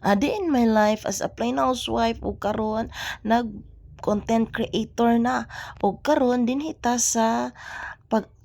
A day in my life as a plain housewife ug karon nag content creator na. Ug karon dinhi ta sa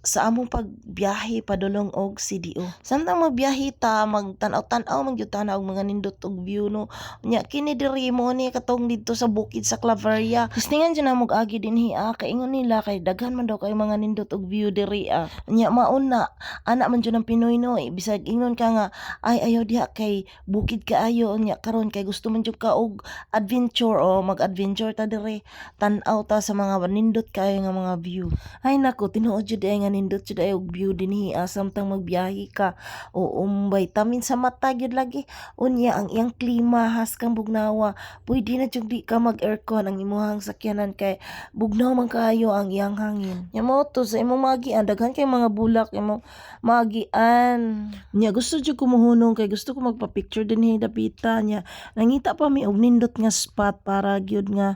sa among pagbiyahe padulong og CDO. Samtang magbiyahe ta magtan-aw-tan-aw man gyud ta na og mga nindot og view no. Nya kini diri mo ni katong didto sa bukid sa Claveria. Tistingan dyan na agi dinhi ah kay ingon nila kay daghan man daw kay mga nindot og view diri ah. Nya mauna ana man jud ang Pinoy no eh, bisag ingon ka nga ay ayaw diha kay bukid kaayo nya karon kay gusto man jud ka og adventure o mag-adventure ta diri tan-aw ta sa mga nindot kaayo nga mga view. Ay nako tinuod jud nga nindot jud ay og view dinhi ah, samtang magbiyahe ka. O um, vitamin sa mata gyud lagi. Unya ang iyang klima has kang bugnawa. Pwede na jud di ka mag aircon ang imuhang sakyanan kay bugnaw man kaayo ang iyang hangin. Nya mo to sa imong magian daghan kay mga bulak imong magian. Nya gusto jud ko mohunong kay gusto ko magpa-picture dinhi dapita nya. Nangita pa mi og nindot nga spot para gyud nga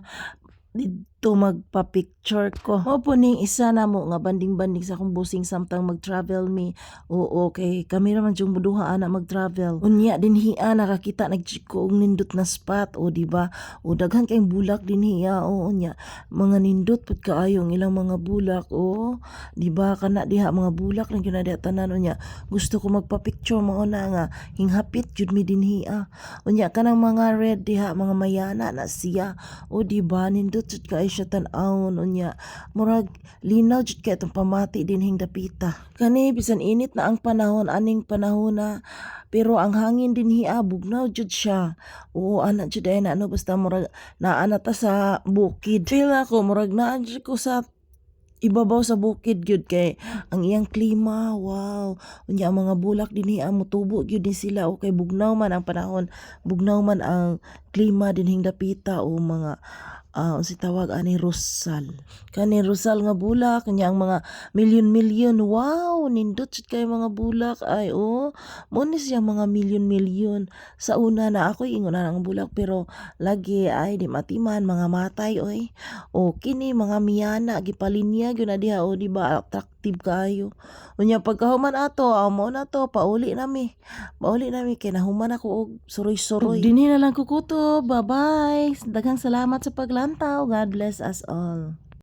didto magpa-picture ko. Mao po ning isa na mo nga banding-banding sa akong busing samtang mag-travel mi. Oo, kay kami raman jung muduha ana mag-travel. Unya dinhiya nakakita nagchiko og nindot na spot o di ba? O daghan kayong bulak dinhiya o unya. Mga nindot pud kaayo ang ilang mga bulak o di ba kana diha mga bulak lang gyud na diha tanan unya. Gusto ko magpa-picture mao na nga hinghapit jud mi dinhiya. Unya kanang mga red diha mga mayana na siya. O di ba nindot jud kaayo siya tan-awon unya. Murag linaw jud kay itong pamati dinhing dapita. Kani bisan init na ang panahon aning panahon na pero ang hangin dinhi ah bugnaw jud siya. Oo ana jud ay na ano basta murag naa na ta sa bukid. Feel ako murag naa ko sa ibabaw sa bukid gyud kay ang iyang klima wow unya ang mga bulak dinhi ang mutubo gyud din sila o kay bugnaw man ang panahon bugnaw man ang klima dinhing dapita o mga ah unsa tawag ani rosal kani rosal nga bulak nya ang mga milyon-milyon wow! Nindot jud kay mga bulak. Ay oh mo ni siya mga milyon-milyon sa una na ako ingon na ang bulak pero lagi ay di matiman mga matay oy. O kini mga miyana gipalinya gyud na diha o di ba attractive kaayo unya pagkahuman ato amo na to pauli nami pauli nami kay nahuman ako og suroy-suroy dinhi na lang ko kuto bye bye daghang salamat sa paglantaw. God bless us all